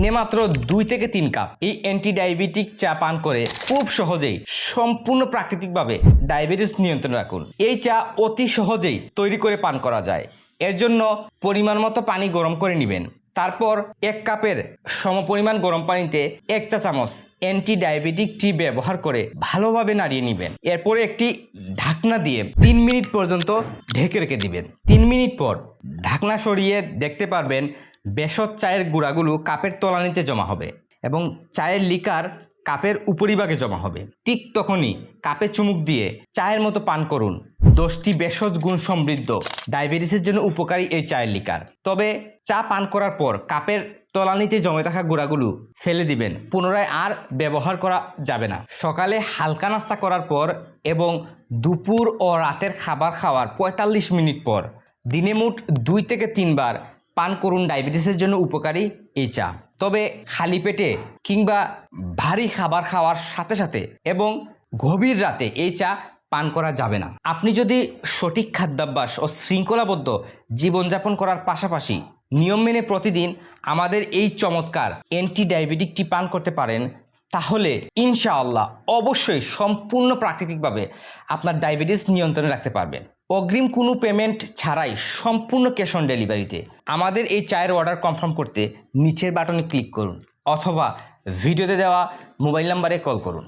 দিনে মাত্র দুই থেকে তিন কাপ এই অ্যান্টি ডায়াবেটিক চা পান করে খুব সহজেই সম্পূর্ণ প্রাকৃতিকভাবে ডায়াবেটিস নিয়ন্ত্রণ রাখুন। এই চা অতি সহজেই তৈরি করে পান করা যায়। এর জন্য পরিমাণ মতো পানি গরম করে নেবেন। তারপর এক কাপের সমপরিমাণ গরম পানিতে এক চা চামচ অ্যান্টি ডায়াবেটিক টি ব্যবহার করে ভালোভাবে নাড়িয়ে নেবেন। এরপরে একটি ঢাকনা দিয়ে তিন মিনিট পর্যন্ত ঢেকে রেখে দিবেন। তিন মিনিট পর ঢাকনা সরিয়ে দেখতে পারবেন বেসর চায়ের গুঁড়াগুলো কাপের তলানিতে জমা হবে এবং চায়ের লিকার কাপের উপরিভাগে জমা হবে। ঠিক তখনই কাপে চুমুক দিয়ে চায়ের মতো পান করুন। দশটি ভেষজ গুণ সমৃদ্ধ। ডায়াবেটিসের জন্য উপকারী এই চায়ের লিকার। তবে চা পান করার পর কাপের তলানিতে জমে থাকা গুঁড়াগুলো ফেলে দিবেন। পুনরায় আর ব্যবহার করা যাবে না। সকালে হালকা নাস্তা করার পর এবং দুপুর ও রাতের খাবার খাওয়ার পঁয়তাল্লিশ মিনিট পর, দিনে মোট দুই থেকে তিনবার পান করুন ডায়াবেটিসের জন্য উপকারী এই চা। তবে খালি পেটে কিংবা ভারী খাবার খাওয়ার সাথে সাথে এবং গভীর রাতে এই চা পান করা যাবে না। আপনি যদি সঠিক খাদ্যাভ্যাস ও শৃঙ্খলাবদ্ধ জীবনযাপন করার পাশাপাশি নিয়ম মেনে প্রতিদিন আমাদের এই চমৎকার অ্যান্টি ডায়াবেটিক টি পান করতে পারেন, তাহলে ইনশাআল্লাহ অবশ্যই সম্পূর্ণ প্রাকৃতিকভাবে আপনার ডায়াবেটিস নিয়ন্ত্রণে রাখতে পারবেন। অগ্রিম কোনো পেমেন্ট ছাড়াই সম্পূর্ণ ক্যাশ অন ডেলিভারিতে আমাদের এই চায়ের অর্ডার কনফার্ম করতে নিচের বাটনে ক্লিক করুন অথবা ভিডিওতে দেওয়া মোবাইল নাম্বারে কল করুন।